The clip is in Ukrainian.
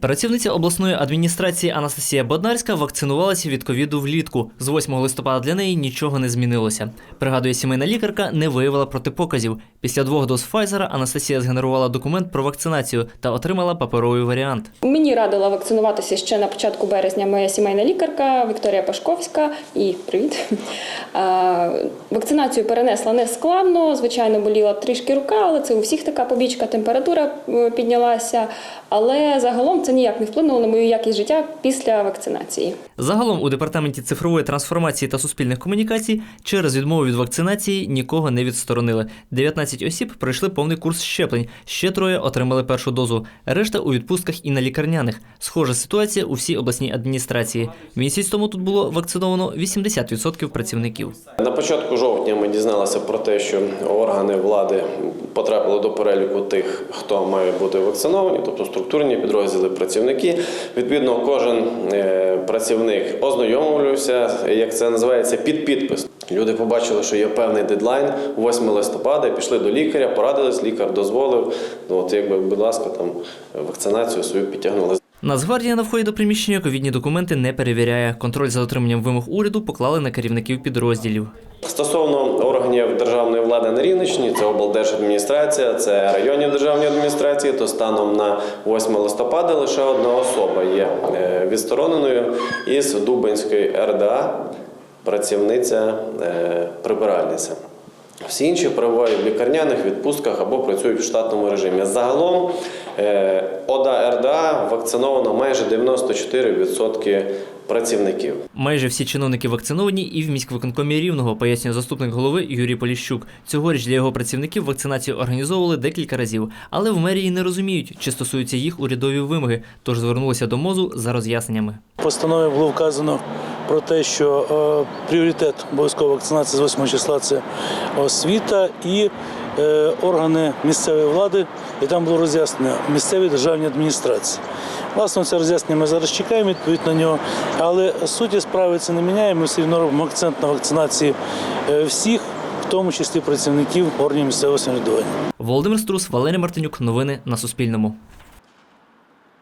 Працівниця обласної адміністрації Анастасія Боднарська вакцинувалася від ковіду влітку. З 8 листопада для неї нічого не змінилося. Пригадує, сімейна лікарка не виявила протипоказів. Після двох доз Файзера Анастасія згенерувала документ про вакцинацію та отримала паперовий варіант. Мені радила вакцинуватися ще на початку березня моя сімейна лікарка Вікторія Пашковська. І привіт. Вакцинацію перенесла нескладно. Звичайно, боліла трішки рука, але це у всіх така побічка, температура е, піднялася. Але загалом це ніяк не вплинуло на мою якість життя після вакцинації. Загалом у департаменті цифрової трансформації та суспільних комунікацій через відмову від вакцинації нікого не відсторонили. 19 осіб пройшли повний курс щеплень, ще троє отримали першу дозу. Решта у відпустках і на лікарняних. Схожа ситуація у всій обласній адміністрації. Місяць тому тут було вакциновано 80% працівників. На початку жовтня ми дізналися про те, що органи влади потрапили до переліку тих, хто має бути вакциновані, тобто структурні підрозділи, працівники. Відповідно, кожен е, працівник ознайомлювався, як це називається, під підпис. Люди побачили, що є певний дедлайн 8 листопада, пішли до лікаря, порадились, лікар дозволив. Ну, от якби, будь ласка, там вакцинацію свою підтягнули. Нацгвардія на вході до приміщення ковідні документи не перевіряє. Контроль за дотриманням вимог уряду поклали на керівників підрозділів. Стосовно органів державної влади на Рівненщині, це облдержадміністрація, це районні державні адміністрації, то станом на 8 листопада лише одна особа є е, відстороненою із Дубинської РДА, працівниця е, прибиральниця. Всі інші перебувають в лікарняних відпустках або працюють в штатному режимі. Загалом е, ОДА РДА вакциновано майже 94% працівників. Майже всі чиновники вакциновані і в міськвиконкомі Рівного, пояснює заступник голови Юрій Поліщук. Цьогоріч для його працівників вакцинацію організовували декілька разів, але в мерії не розуміють, чи стосуються їх урядові вимоги, тож звернулися до мозу за роз'ясненнями. Постанові було вказано про те, що е, пріоритет обов'язкової вакцинації з 8 числа це освіта і е, органи місцевої влади, і там було роз'яснено місцеві державні адміністрації. Власне, це роз'яснення ми зараз чекаємо відповідь на нього, але суті справи це не міняє. Ми все одно робимо акцент на вакцинації е, всіх, в тому числі працівників органів місцевого самоврядування. Володимир Струс, Валерій Мартинюк. Новини на Суспільному.